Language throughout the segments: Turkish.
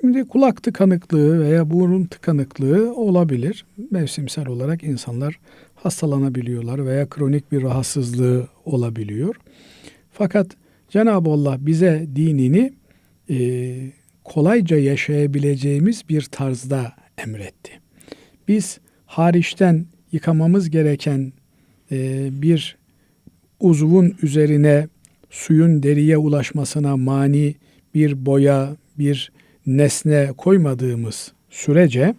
Şimdi kulak tıkanıklığı veya burun tıkanıklığı olabilir. Mevsimsel olarak insanlar hastalanabiliyorlar veya kronik bir rahatsızlığı olabiliyor. Fakat Cenab-ı Allah bize dinini e, kolayca yaşayabileceğimiz bir tarzda emretti. Biz hariçten yıkamamız gereken e, bir uzvun üzerine suyun deriye ulaşmasına mani bir boya, bir nesne koymadığımız sürece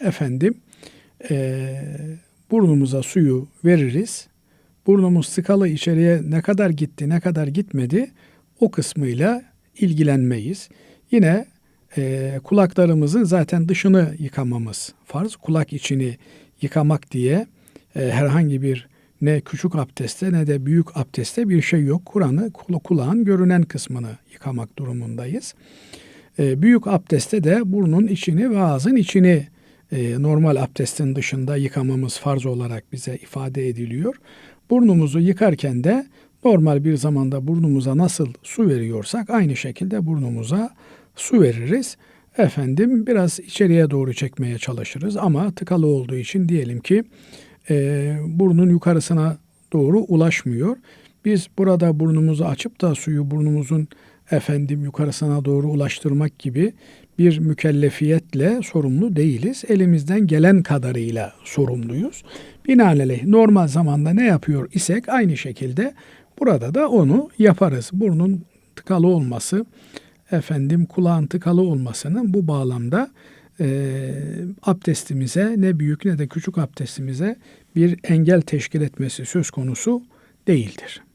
efendim e, burnumuza suyu veririz. Burnumuz tıkalı içeriye ne kadar gitti ne kadar gitmedi o kısmıyla ilgilenmeyiz. Yine e, kulaklarımızın zaten dışını yıkamamız farz. Kulak içini yıkamak diye e, herhangi bir ne küçük abdestte ne de büyük abdestte bir şey yok. Kur'an'ı kulağın görünen kısmını yıkamak durumundayız. E, büyük abdestte de burnun içini ve ağzın içini e, normal abdestin dışında yıkamamız farz olarak bize ifade ediliyor. Burnumuzu yıkarken de normal bir zamanda burnumuza nasıl su veriyorsak aynı şekilde burnumuza su veririz. Efendim biraz içeriye doğru çekmeye çalışırız ama tıkalı olduğu için diyelim ki e, burnun yukarısına doğru ulaşmıyor. Biz burada burnumuzu açıp da suyu burnumuzun efendim yukarısına doğru ulaştırmak gibi bir mükellefiyetle sorumlu değiliz. Elimizden gelen kadarıyla sorumluyuz. Binaenaleyh normal zamanda ne yapıyor isek aynı şekilde burada da onu yaparız. Burnun tıkalı olması, efendim kulağın tıkalı olmasının bu bağlamda e, abdestimize ne büyük ne de küçük abdestimize bir engel teşkil etmesi söz konusu değildir.